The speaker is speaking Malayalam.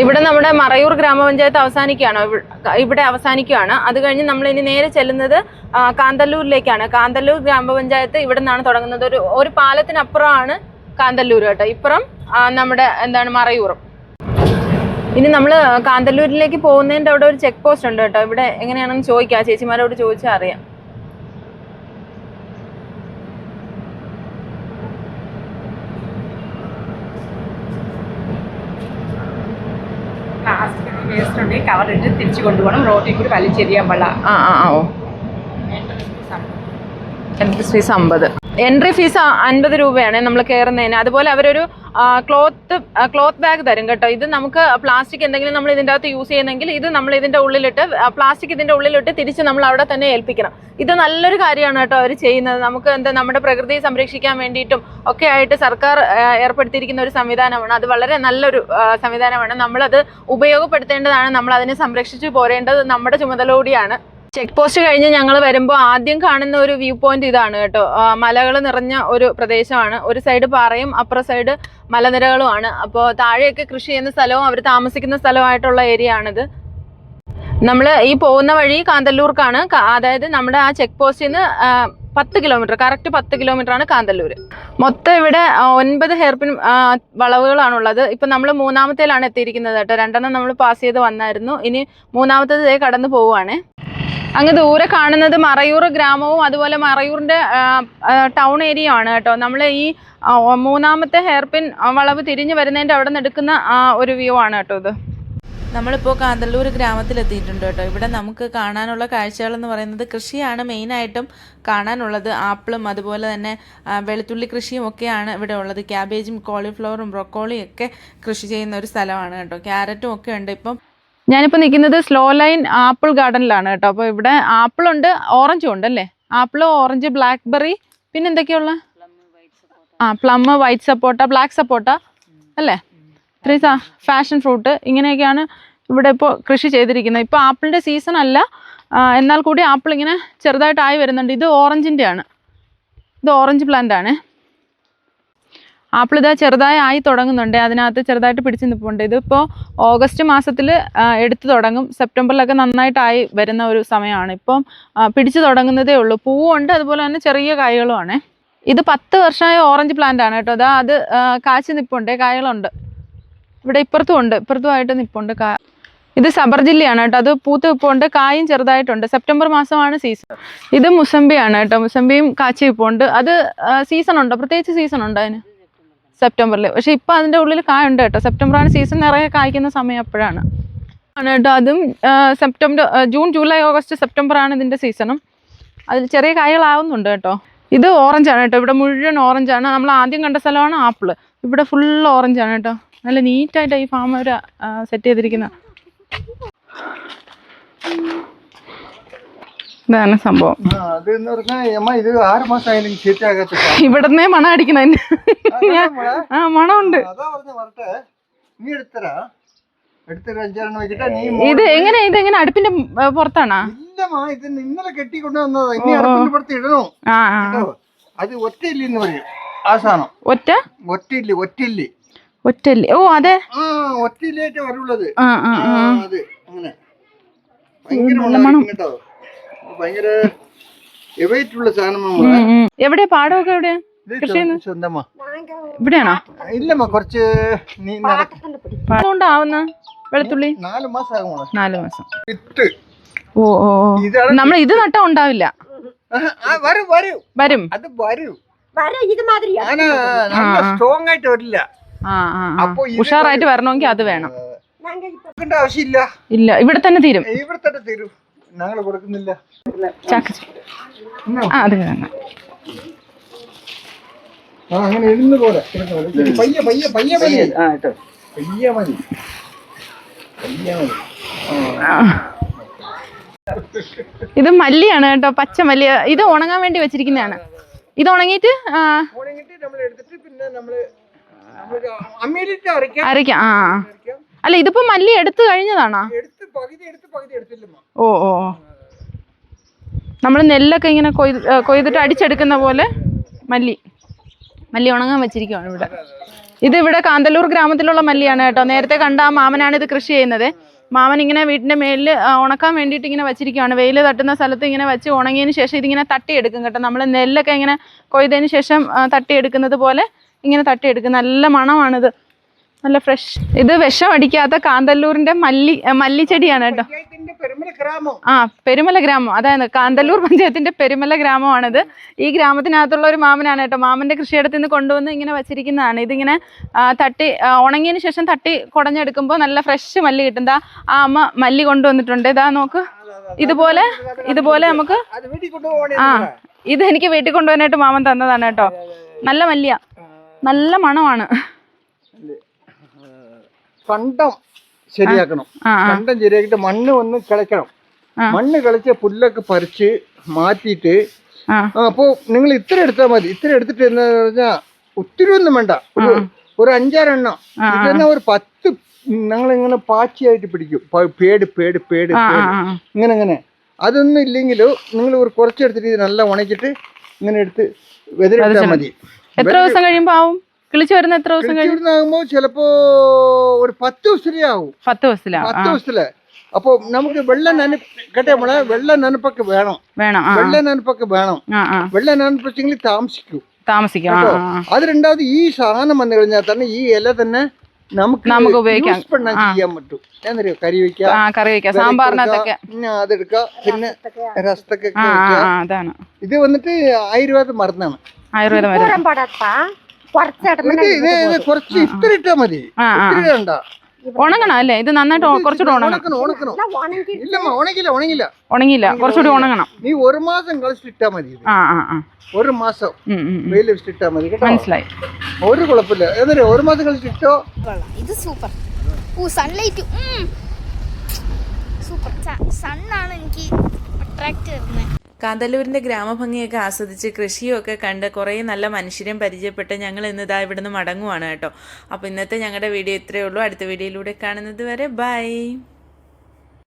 ഇവിടെ നമ്മുടെ മറയൂർ ഗ്രാമപഞ്ചായത്ത് അവസാനിക്കുകയാണ്. ഇവിടെ അവസാനിക്കുകയാണ്. അത് കഴിഞ്ഞ് നമ്മൾ ഇനി നേരെ ചെല്ലുന്നത് കാന്തല്ലൂരിലേക്കാണ്. കാന്തല്ലൂർ ഗ്രാമപഞ്ചായത്ത് ഇവിടെ നിന്നാണ് തുടങ്ങുന്നത്. ഒരു ഒരു പാലത്തിനപ്പുറമാണ് കാന്തല്ലൂർ കേട്ടോ. ഇപ്പുറം നമ്മുടെ എന്താണ് മറയൂറും. ഇനി നമ്മൾ കാന്തല്ലൂരിലേക്ക് പോകുന്നതിന്റെ അവിടെ ഒരു ചെക്ക് പോസ്റ്റ് ഉണ്ട് കേട്ടോ. ഇവിടെ എങ്ങനെയാണെന്ന് ചോദിക്കാം. ചേച്ചിമാരോട് ചോദിച്ചാൽ അറിയാം. പ്ലാസ്റ്റിക് വേസ്റ്റ് ഉണ്ടെങ്കിൽ കവറിട്ട് തിരിച്ചു കൊണ്ടുപോകണം. റോട്ടിൽ കൂടി വലിച്ചെറിയാൻ പാടില്ല ആ ആ ആ ഓ. എൻട്രൻസ് ഫീസ് അമ്പത്. എൻട്രി ഫീസ് അൻപത് രൂപയാണ് നമ്മൾ കയറുന്നതിന് അതുപോലെ അവരൊരു ക്ലോത്ത് ക്ലോത്ത് ബാഗ് തരും കേട്ടോ. ഇത് നമുക്ക് പ്ലാസ്റ്റിക് എന്തെങ്കിലും നമ്മൾ ഇതിന്റെ അകത്ത് യൂസ് ചെയ്യുന്നെങ്കിൽ ഇത് നമ്മൾ ഇതിന്റെ ഉള്ളിലിട്ട് പ്ലാസ്റ്റിക് ഇതിന്റെ ഉള്ളിലിട്ട് തിരിച്ച് നമ്മൾ അവിടെ തന്നെ ഏൽപ്പിക്കണം. ഇത് നല്ലൊരു കാര്യമാണ് കേട്ടോ അവർ ചെയ്യുന്നത്. നമുക്ക് എന്താ നമ്മുടെ പ്രകൃതിയെ സംരക്ഷിക്കാൻ വേണ്ടിയിട്ടും ഒക്കെ ആയിട്ട് സർക്കാർ ഏർപ്പെടുത്തിയിരിക്കുന്ന ഒരു സംവിധാനമാണ്. അത് വളരെ നല്ലൊരു സംവിധാനമാണ്. നമ്മളത് ഉപയോഗപ്പെടുത്തേണ്ടതാണ്. നമ്മൾ അതിനെ സംരക്ഷിച്ചു പോരേണ്ടത് നമ്മുടെ ചുമതല കൂടിയാണ് ചെക്ക് പോസ്റ്റ് കഴിഞ്ഞ് ഞങ്ങൾ വരുമ്പോൾ ആദ്യം കാണുന്ന ഒരു വ്യൂ പോയിന്റ് ഇതാണ് കേട്ടോ. മലകൾ നിറഞ്ഞ ഒരു പ്രദേശമാണ്. ഒരു സൈഡ് പാറയും അപ്പുറ സൈഡ് മലനിരകളുമാണ്. അപ്പോൾ താഴെയൊക്കെ കൃഷി ചെയ്യുന്ന സ്ഥലവും അവർ താമസിക്കുന്ന സ്ഥലമായിട്ടുള്ള ഏരിയ ആണിത്. നമ്മൾ ഈ പോകുന്ന വഴി കാന്തല്ലൂർക്കാണ്. അതായത് നമ്മുടെ ആ ചെക്ക് പോസ്റ്റിൽ നിന്ന് പത്ത് കിലോമീറ്റർ കറക്റ്റ് പത്ത് കിലോമീറ്റർ ആണ് കാന്തല്ലൂർ മൊത്തം ഇവിടെ ഒൻപത് ഹെയർപിൻ വളവുകളാണുള്ളത്. ഇപ്പം നമ്മൾ മൂന്നാമത്തേലാണ് എത്തിയിരിക്കുന്നത് കേട്ടോ. രണ്ടെണ്ണം നമ്മൾ പാസ് ചെയ്ത് വന്നായിരുന്നു. ഇനി മൂന്നാമത്തേത് കടന്നു പോവുകയാണേ അങ്ങ് ദൂരെ കാണുന്നത് മറയൂർ ഗ്രാമവും അതുപോലെ മറയൂറിന്റെ ടൗൺ ഏരിയ ആണ് കേട്ടോ. നമ്മൾ ഈ മൂന്നാമത്തെ ഹെയർപിൻ വളവ് തിരിഞ്ഞു വരുന്നതിന്റെ അവിടെ നിന്ന് എടുക്കുന്ന ഒരു വ്യൂ ആണ് കേട്ടോ ഇത്. നമ്മളിപ്പോൾ കാന്തല്ലൂർ ഗ്രാമത്തിലെത്തിയിട്ടുണ്ട് കേട്ടോ. ഇവിടെ നമുക്ക് കാണാനുള്ള കാഴ്ചകൾ എന്ന് പറയുന്നത് കൃഷിയാണ് മെയിനായിട്ടും കാണാനുള്ളത്. ആപ്പിളും അതുപോലെ തന്നെ വെളുത്തുള്ളി കൃഷിയും ഒക്കെയാണ് ഇവിടെ ഉള്ളത്. ക്യാബേജും കോളിഫ്ലവറും ബ്രൊക്കോളിയും ഒക്കെ കൃഷി ചെയ്യുന്ന ഒരു സ്ഥലമാണ് കേട്ടോ. ക്യാരറ്റും ഒക്കെ ഉണ്ട് ഇപ്പം. ഞാനിപ്പോൾ നിൽക്കുന്നത് സ്ലോ ലൈൻ ആപ്പിൾ ഗാർഡനിലാണ് കേട്ടോ. അപ്പോൾ ഇവിടെ ആപ്പിളുണ്ട് ഓറഞ്ചും ഉണ്ട് അല്ലേ ആപ്പിൾ ഓറഞ്ച് ബ്ലാക്ക്ബെറി പിന്നെ എന്തൊക്കെയുള്ള ആ പ്ലം വൈറ്റ് സപ്പോട്ട ബ്ലാക്ക് സപ്പോട്ട അല്ലേ? ഇത്രയും സാ ഫാഷൻ ഫ്രൂട്ട് ഇങ്ങനെയൊക്കെയാണ് ഇവിടെ ഇപ്പോൾ കൃഷി ചെയ്തിരിക്കുന്നത്. ഇപ്പോൾ ആപ്പിളിന്റെ സീസൺ അല്ല. എന്നാൽ കൂടി ആപ്പിൾ ഇങ്ങനെ ചെറുതായിട്ടായി വരുന്നുണ്ട്. ഇത് ഓറഞ്ചിന്റെ ആണ് ഇത് ഓറഞ്ച് പ്ലാന്റ് ആണ്. ആപ്പിൾ ഇതാ ചെറുതായി ആയി തുടങ്ങുന്നുണ്ട്. അതിനകത്ത് ചെറുതായിട്ട് പിടിച്ച് നിൽപ്പുണ്ട് ഇതിപ്പോൾ ഓഗസ്റ്റ് മാസത്തിൽ എടുത്തു തുടങ്ങും. സെപ്റ്റംബറിലൊക്കെ നന്നായിട്ടായി വരുന്ന ഒരു സമയമാണ്. ഇപ്പം പിടിച്ച് തുടങ്ങുന്നതേ ഉള്ളൂ. പൂവുണ്ട്. അതുപോലെ തന്നെ ചെറിയ കായകളുമാണ്. ഇത് പത്ത് വർഷമായ ഓറഞ്ച് പ്ലാന്റ് ആണ് കേട്ടോ. അതാ അത് കാച്ചി നിൽപ്പുണ്ട് കായകളുണ്ട്. ഇവിടെ ഇപ്പുറത്തും ഉണ്ട്. ഇപ്പുറത്തുമായിട്ട് നിൽപ്പുണ്ട് കാ ഇത് സബർ ജില്ലയാണ് കേട്ടോ. അത് പൂത്ത് നിൽപ്പുണ്ട് കായും ചെറുതായിട്ടുണ്ട്. സെപ്റ്റംബർ മാസമാണ് സീസൺ. ഇത് മുസമ്പിയാണ് കേട്ടോ. മുസമ്പിയും കാച്ചി നിൽപ്പുണ്ട് അത് സീസൺ ഉണ്ടോ പ്രത്യേകിച്ച് സീസൺ ഉണ്ടോ അതിന്? സെപ്റ്റംബറിൽ പക്ഷേ ഇപ്പം അതിന്റെ ഉള്ളിൽ കായ ഉണ്ട് കേട്ടോ. സെപ്റ്റംബറാണ് സീസൺ നിറയെ കായ്ക്കുന്ന സമയം അപ്പോഴാണ്. ആണ് കേട്ടോ. അതും സെപ്റ്റംബർ ജൂൺ ജൂലൈ ഓഗസ്റ്റ് സെപ്റ്റംബറാണ് ഇതിന്റെ സീസണും. അതിൽ ചെറിയ കായകളാവുന്നുണ്ട് കേട്ടോ. ഇത് ഓറഞ്ചാണ് കേട്ടോ. ഇവിടെ മുഴുവൻ ഓറഞ്ചാണ് നമ്മൾ ആദ്യം കണ്ട സ്ഥലമാണ് ആപ്പിൾ ഇവിടെ ഫുൾ ഓറഞ്ചാണ് കേട്ടോ. നല്ല നീറ്റായിട്ട് ഈ ഫാം അവർ സെറ്റ് ചെയ്തിരിക്കുന്ന ഇതാണ് സംഭവം ആ, അത് എന്ന് പറഞ്ഞാൽ അമ്മ ഇത് ആറ് മാസമായാലും ചീത്തയാകാത്ത സംഭവം ഇവിടുന്ന് മണം അടിക്കണ. ആ മണമുണ്ട്. ഇത് എങ്ങനെ ഇത് എങ്ങനെ അടുപ്പിന്റെ പുറത്താണോ? ഇന്നലെ കെട്ടി കൊണ്ടുവന്നതാ ഇനി അടുപ്പിന്റെ പുറത്ത് ഇടണോ? ആ ആ. കേട്ടോ അത് ഒറ്റയില്ലി എന്ന് പറയും. ആ സാധനം. ഒറ്റ? ഒറ്റയില്ലി ഒറ്റയില്ലി? ഒറ്റല്ലേ ഓ അതെ. ഒറ്റയില്ലായിട്ട് വരുള്ളത്. ആ ആ ആ. ആ അത്. അങ്ങനെ. ഭയങ്കര മണം. കേട്ടോ. ഭയങ്കര എവൈറ്റുള്ള സാധനം എവിടെ പാടമൊക്കെ എവിടെയാ? കൃഷി സ്വന്തമാ ഇവിടെയാണോ? ഇല്ലമ്മ കുറച്ച് നീ നട- പാടമുണ്ടാവുന്ന വെളുത്തുള്ളി? നാല് മാസം. നാല് മാസം. വിത്ത് ഓ ഓ നമ്മൾ ഇത് നട്ട ഉണ്ടാവില്ല. വരും അത് വരും. സ്ട്രോങ് ആയിട്ട് വരില്ല. ഉഷാറായിട്ട് വരണമെങ്കിൽ അത് വേണം. ആവശ്യമില്ല. ഇല്ല ഇവിടെ തന്നെ തീരും. ഇവിടെ തന്നെ തരൂ. ഞങ്ങൾ കൊടുക്കുന്നില്ല. ആ അത് കാണാം ആ അങ്ങനെ ഇരുന്ന് പോലെ പയ്യ പയ്യെ പയ്യെ പയ്യെ. പയ്യെ മതി പയ്യെ മതി ഇത് മല്ലിയാണ് കേട്ടോ പച്ച മല്ലി. ഇത് ഉണങ്ങാൻ വേണ്ടി വെച്ചിരിക്കുന്നതാണ്. ഇത് ഉണങ്ങിയിട്ട് അരയ്ക്കാം. ആ. അല്ല ഇതിപ്പോ മല്ലി എടുത്തു കഴിഞ്ഞതാണോ? ഓ ഓ നമ്മൾ നെല്ലൊക്കെ ഇങ്ങനെ കൊയ്തിട്ട് അടിച്ചെടുക്കുന്ന പോലെ മല്ലി. മല്ലി ഉണങ്ങാൻ വെച്ചിരിക്കുവാണ് ഇവിടെ. ഇത് ഇവിടെ കാന്തല്ലൂർ ഗ്രാമത്തിലുള്ള മല്ലിയാണ് കേട്ടോ. നേരത്തെ കണ്ട ആ മാമനാണ് ഇത് കൃഷി ചെയ്യുന്നത്. മാമൻ ഇങ്ങനെ വീടിന്റെ മേലിൽ ഉണക്കാൻ വേണ്ടിയിട്ട് ഇങ്ങനെ വെച്ചിരിക്കുകയാണ് വെയിൽ തട്ടുന്ന സ്ഥലത്ത് ഇങ്ങനെ വെച്ച് ഉണങ്ങിയതിന് ശേഷം ഇതിങ്ങനെ തട്ടിയെടുക്കും കേട്ടോ. നമ്മൾ നെല്ലൊക്കെ ഇങ്ങനെ കൊയ്തതിന് ശേഷം തട്ടിയെടുക്കുന്നത് പോലെ ഇങ്ങനെ തട്ടിയെടുക്കും. നല്ല മണമാണിത്. നല്ല ഫ്രഷ് ഇത് വിഷം അടിക്കാത്ത കാന്തല്ലൂരിന്റെ മല്ലി മല്ലിച്ചെടിയാണ് കേട്ടോ. ആ പെരുമല ഗ്രാമം. അതായത് കാന്തല്ലൂർ പഞ്ചായത്തിന്റെ പെരുമല ഗ്രാമമാണിത്. ഈ ഗ്രാമത്തിനകത്തുള്ള ഒരു മാമനാണ് കേട്ടോ. മാമന്റെ കൃഷിയിടത്തിൽ നിന്ന് കൊണ്ടുവന്ന് ഇങ്ങനെ വെച്ചിരിക്കുന്നതാണ്. ഇതിങ്ങനെ തട്ടി ഉണങ്ങിയതിന് ശേഷം തട്ടി കുടഞ്ഞെടുക്കുമ്പോൾ നല്ല ഫ്രഷ് മല്ലി കിട്ടും. ആ അമ്മ മല്ലി കൊണ്ടുവന്നിട്ടുണ്ട്. ഇതാ നോക്ക്. ഇതുപോലെ ഇതുപോലെ നമുക്ക് ആ ഇത് എനിക്ക് വീട്ടിൽ കൊണ്ടുപോകാനായിട്ട് മാമൻ തന്നതാണ് കേട്ടോ. നല്ല മല്ലിയ. നല്ല മണമാണ്. കണ്ടം ശരിയാക്കണം. കണ്ടം ശരിയാക്കിയിട്ട് മണ്ണ് ഒന്ന് കിളയ്ക്കണം. മണ്ണ് കിളച്ച പുല്ലൊക്കെ പറിച്ച് മാറ്റിയിട്ട് അപ്പോ നിങ്ങൾ ഇത്ര എടുത്താൽ മതി. ഇത്ര എടുത്തിട്ട് എന്താ പറഞ്ഞാൽ ഒത്തിരി ഒന്നും വേണ്ട. ഒരു ഒരു അഞ്ചാറെണ്ണം. ഒരു പത്ത് ഞങ്ങൾ ഇങ്ങനെ പാച്ചിയായിട്ട് പിടിക്കും. പേട് പേട് പേട്. ഇങ്ങനെ ഇങ്ങനെ. അതൊന്നും ഇല്ലെങ്കിലും നിങ്ങൾ ഒരു കുറച്ചെടുത്തിട്ട് ഇത് നല്ല ഉണക്കിയിട്ട് ഇങ്ങനെ എടുത്ത് വെതിരിട്ടാൽ മതി. എത്ര ദിവസം കഴിയുമ്പോ ആവും? കിളിച്ചു വരുന്ന എത്ര ദിവസം കഴിയും കിളിച്ചിരുന്നാകുമ്പോൾ ചിലപ്പോ ഒരു പത്ത് ദിവസത്തിലേ ആവും. പത്ത് ദിവസത്തിലാ? പത്ത് ദിവസത്തിൽ. അപ്പൊ നമുക്ക് വെള്ള നനപ്പ് കേട്ടെ നമ്മളെ വെള്ള നനപ്പൊക്കെ വേണം. വേണം ആ വെള്ള നനപ്പൊക്കെ വേണം. ആ ആ. വെള്ള നനപ്പിച്ചെങ്കിൽ താമസിക്കൂ. താമസിക്കാം ആ ആ, ആ. അത് രണ്ടാമത് ഈ സാധനം വന്നു കഴിഞ്ഞാൽ തന്നെ ഈ ഇല തന്നെ നമുക്ക് നമുക്ക് ഉപയോഗിക്കാം. use പണ്ണാൻ ചെയ്യാൻ പറ്റും. എന്നറിയോ? കറി വെക്കാം ആ കറി വെക്കാം സാമ്പാറിനകത്തൊക്കെ അതെടുക്കാം പിന്നെ രസത്തൊക്കെ ആ ആ ആ, അതാണ്. ഇത് വന്നിട്ട് ആയുർവേദ മരുന്നാണ്. ആയുർവേദ മരുന്ന്. കുറച്ച് ഇത്തിരി ഇട്ടാ മതി. ഉണങ്ങണം അല്ലേ? ഇത് നന്നായിട്ട് കുറച്ചുകൂടി ഉണങ്ങണം. ഉണങ്ങില്ല ഉണങ്ങില്ല. ഉണങ്ങിയില്ല. കുറച്ചുകൂടി ഉണങ്ങണം. നീ ഒരു മാസം കളിച്ചിട്ടാ മതി ആ ആ ആ. ഒരു മാസം. വെയിൽ വെച്ചിട്ടാ മതി മനസ്സിലായി. ഒരു കുഴപ്പമില്ല. എന്നിട്ട് ഒരു മാസം കളിച്ചിട്ടോ ഇത് സൂപ്പർ. Oh sunlight super. സണ്ണാണ് എനിക്ക് അട്രാക്ട് വരുന്നത് കാന്തല്ലൂരിന്റെ ഗ്രാമഭംഗിയൊക്കെ ആസ്വദിച്ച് കൃഷിയൊക്കെ കണ്ട് കുറേ നല്ല മനുഷ്യരെയും പരിചയപ്പെട്ട് ഞങ്ങൾ ഇന്ന് ഇതാ ഇവിടുന്ന് മടങ്ങുവാണ് കേട്ടോ. അപ്പോൾ ഇന്നത്തെ ഞങ്ങളുടെ വീഡിയോ ഇത്രയേ ഉള്ളൂ. അടുത്ത വീഡിയോയിലൂടെ കാണുന്നത് വരെ ബൈ.